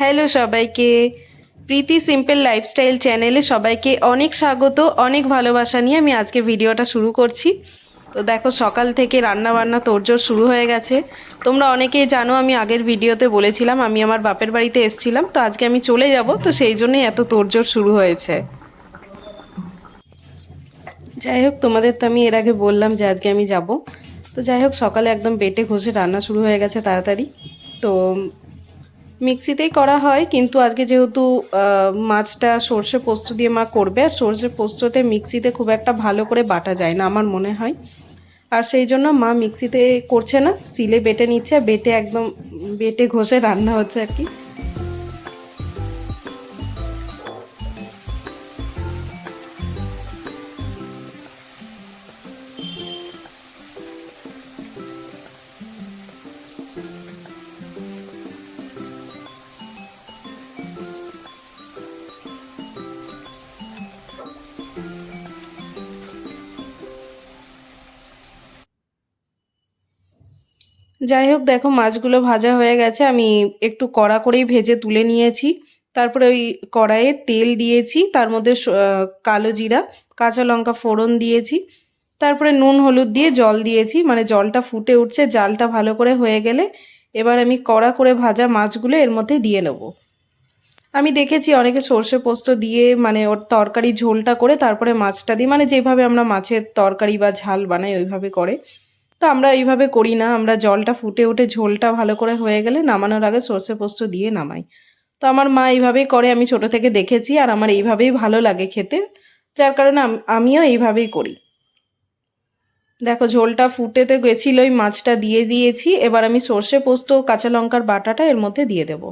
Hello সবাইকে। প্রীতি simple lifestyle চ্যানেলে সবাইকে অনেক স্বাগত, অনেক ভালোবাসা নিয়ে আমি আজকে ভিডিওটা শুরু করছি। তো দেখো সকাল থেকে রান্না বান্না তোড়জোড় শুরু হয়ে গেছে। তোমরা অনেকেই জানো আমি আগের ভিডিওতে বলেছিলাম আমি আমার বাপের বাড়িতে এসেছিলাম, তো আজকে আমি চলে যাব, তো সেই জন্যই এত তোড়জোড় শুরু হয়েছে। যাই হোক, তোমাদের তো আমি এর আগে বললাম যে আজকে আমি যাব। তো যাই হোক, সকালে একদম বেটে ঘষে রান্না শুরু হয়ে গেছে তাড়াতাড়ি। তো মিক্সিতেই করা হয়, কিন্তু আজকে যেহেতু মাছটা সর্ষে পোস্ত দিয়ে মা করবে, আর সর্ষে পোস্ততে মিক্সিতে খুব একটা ভালো করে বাটা যায় না আমার মনে হয়। আর সেই জন্য মা মিক্সিতে করছে না, সিলে বেটে নিচ্ছে, বেটে একদম, বেটে ঘষে রান্না হচ্ছে আর কি। যাই হোক, দেখো মাছগুলো ভাজা হয়ে গেছে। আমি একটু কড়া করেই ভেজে তুলে নিয়েছি। তারপরে ওই কড়াইয়ে তেল দিয়েছি। তার মধ্যে কালো জিরা, কাঁচা লঙ্কা ফোড়ন দিয়েছি। তারপরে নুন, হলুদ দিয়ে জল দিয়েছি। মানে জলটা ফুটে উঠছে, জালটা ভালো করে হয়ে গেলে এবার আমি কড়া করে ভাজা মাছগুলো এর মধ্যে দিয়ে নেব। আমি দেখেছি অনেকে সর্ষে পোস্ত দিয়ে মানে ওর তরকারি ঝোলটা করে তারপরে মাছটা দিই মানে যেভাবে আমরা মাছের তরকারি বা ঝাল বানাই, ওইভাবে করে। তো আমরা এইভাবে করি না, আমরা জলটা ফুটে উঠে ঝোলটা ভালো করে হয়ে গেলে নামানোর আগে সর্ষে পোস্ত দিয়ে নামাই। তো আমার মা এইভাবেই করে, আমি ছোট থেকে দেখেছি আর আমার এইভাবেই ভালো লাগে খেতে, যার কারণে আমিও এইভাবেই করি। দেখো, ঝোলটা ফুটেতে ওই মাছটা দিয়ে দিয়েছি, এবার আমি সর্ষে পোস্ত, কাঁচা লঙ্কার বাটাটা এর মধ্যে দিয়ে দেবো।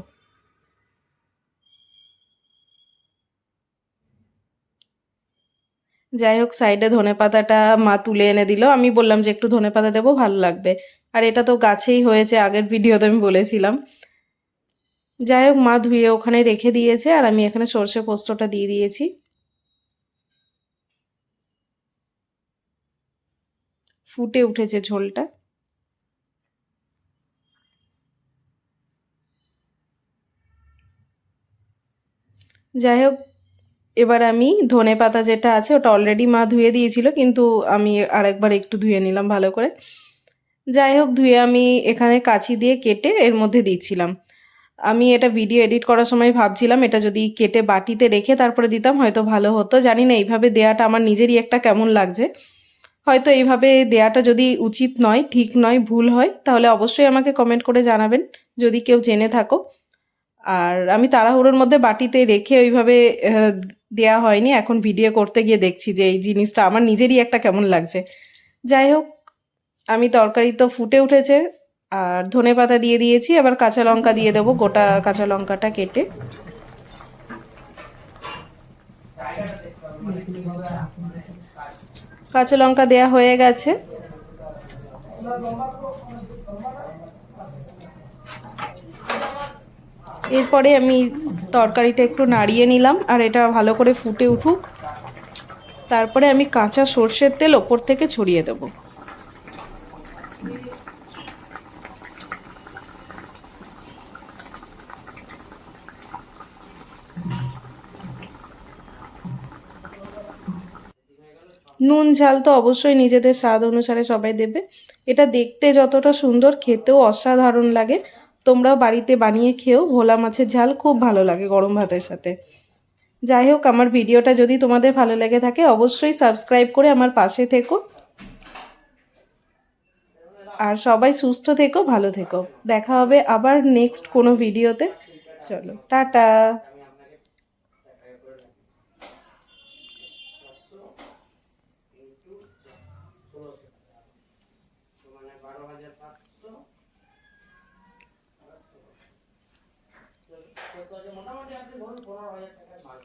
যাই হোক সাইডে ধনেপাতাটা মা তুলে এনে দিল। আমি বললাম যে, একটু ধনেপাতা দেবো, ভালো লাগবে। আর এটা তো গাছেই হয়েছে, আগের ভিডিওতে আমি বলেছিলাম। যাই হোক মা ধুয়ে ওখানে রেখে দিয়েছে, আর আমি এখানে সর্ষে পোস্তটা দিয়ে দিয়েছি। ফুটে উঠেছে ঝোলটা। যাই হোক এবার আমি ধনে পাতা যেটা আছে, ওটা অলরেডি মা ধুয়ে দিয়েছিল, কিন্তু আমি আরেকবার একটু ধুয়ে নিলাম ভালো করে। যাই হোক, ধুয়ে আমি এখানে কাছি দিয়ে কেটে এর মধ্যে দিচ্ছিলাম। আমি এটা ভিডিও এডিট করার সময় ভাবছিলাম, এটা যদি কেটে বাটিতে রেখে তারপরে দিতাম, হয়তো ভালো হতো। জানি না, এইভাবে দেয়াটা আমার নিজেরই একটা কেমন লাগছে। হয়তো এইভাবে দেয়াটা যদি উচিত নয়, ঠিক নয়, ভুল হয়, তাহলে অবশ্যই আমাকে কমেন্ট করে জানাবেন, যদি কেউ জেনে থাকো। আর আমি তাড়াহুড়োর মধ্যে বাটিতে রেখে ওইভাবে দেয়া হয়নি। এখন ভিডিও করতে গিয়ে দেখছি যে এই জিনিসটা আমার নিজেরই একটা কেমন লাগছে। যাই হোক, আমি তরকারি তো ফুটে উঠেছে, আর ধনে পাতা দিয়ে দিয়েছি, এবার কাঁচা লঙ্কা দিয়ে দেবো, গোটা কাঁচা লঙ্কাটা কেটে। কাঁচা লঙ্কা দেয়া হয়ে গেছে। এরপরে আমি তরকারিটা একটু নাড়িয়ে নিলাম, আর এটা ভালো করে ফুটে উঠুক। তারপরে আমি কাঁচা সর্ষের তেল ওপর থেকে ছড়িয়ে দেবো। নুন, ঝাল তো অবশ্যই নিজেদের স্বাদ অনুসারে সবাই দেবে। এটা দেখতে যতটা সুন্দর, খেতেও অসাধারণ লাগে। তোমরাও বাড়িতে বানিয়ে খেয়েও ভোলা মাছের ঝাল খুব ভালো লাগে গরম ভাতের সাথে। যাই হোক, আমার ভিডিওটা যদি তোমাদের ভালো লেগে থাকে, অবশ্যই সাবস্ক্রাইব করে আমার পাশে থেকো। আর সবাই সুস্থ থেকো, ভালো থেকো। দেখা হবে আবার নেক্সট কোনো ভিডিওতে চলো, টাটা। মোটামুটি আপনি ধরুন পনেরো হাজার টাকার মাল